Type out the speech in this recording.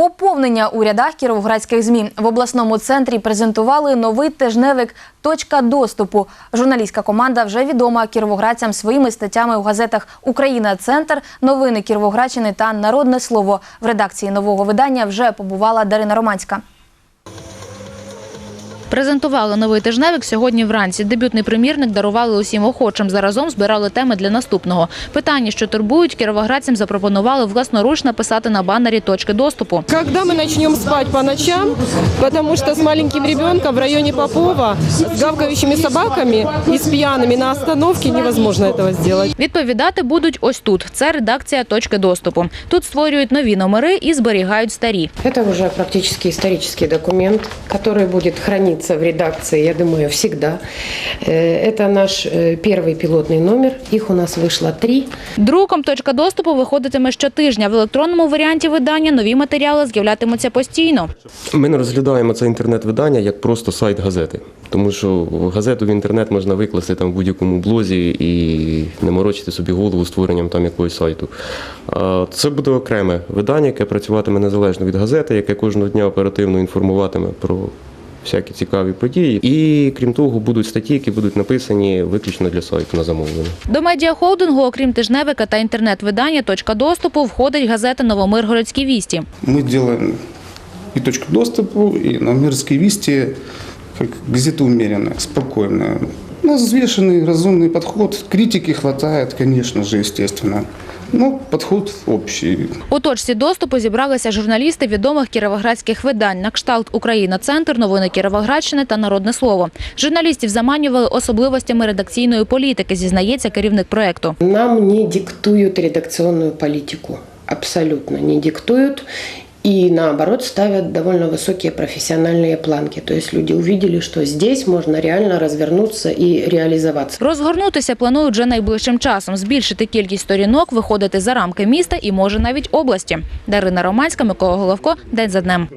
Поповнення у рядах кіровоградських змі в обласному центрі презентували новий тижневик Точка доступу. Журналістська команда вже відома кіровоградцям своїми статтями у газетах Україна Центр, Новини Кіровоградщини та Народне слово. В редакції нового видання вже побувала Дарина Романська. Презентували новий тижневик сьогодні вранці. Дебютний примірник дарували усім охочим. Заразом збирали теми для наступного. Питання, що турбують, кіровоградцям запропонували власноруч написати на банері точки доступу. Когда мы начнем спать по ночам, потому что с маленьким ребенком в районе Попова с гавкающими собаками и с пьяными на остановке невозможно этого сделать. Відповідати будуть ось тут. Це редакція точки доступу. Тут створюють нові номери і зберігають старі. Это уже практически исторический документ, который будет храниться в редакции, я думаю, всегда. Э, Это наш э, первый пилотный номер. Их у нас вышло три. Друком точка доступу виходитиме щотижня. В електронному варіанті видання нові матеріали з'являтимуться постійно. Ми не розглядаємо це інтернет-видання як просто сайт газети, тому що газету в інтернет можна викласти там в будь-якому блозі і не морочити собі голову створенням там якогось сайту. А Це буде окреме видання, яке працюватиме незалежно від газети, яке кожного дня оперативно інформуватиме про всякі цікаві події. І крім того, будуть статті, які будуть написані виключно для сайту на замовлення. До медіахолдингу, окрім тижневика та інтернет-видання точка доступу, входить газета Новомиргородські вісті. Мы делаем и точку доступу, и Новомирские вести, как газета умеренная, спокойная. У нас взвешенный, разумный подход. Критики хватает, конечно же, естественно. Но підход общий. У точці доступу зібралися журналісти відомих кіровоградських видань на кшталт Україна Центр, новини Кіровоградщини та Народне слово. Журналістів заманювали особливостями редакційної політики, зізнається керівник проекту. Нам не диктують редакційну політику. Абсолютно не диктуют. И наоборот ставят довольно высокие профессиональные планки. То есть люди увидели, что здесь можно реально развернуться и реализоваться. Розгорнутися планують вже найближчим часом, збільшити кількість сторінок, виходити за рамки міста і може навіть області. Дарина Романська, Микола Головко, день за днем.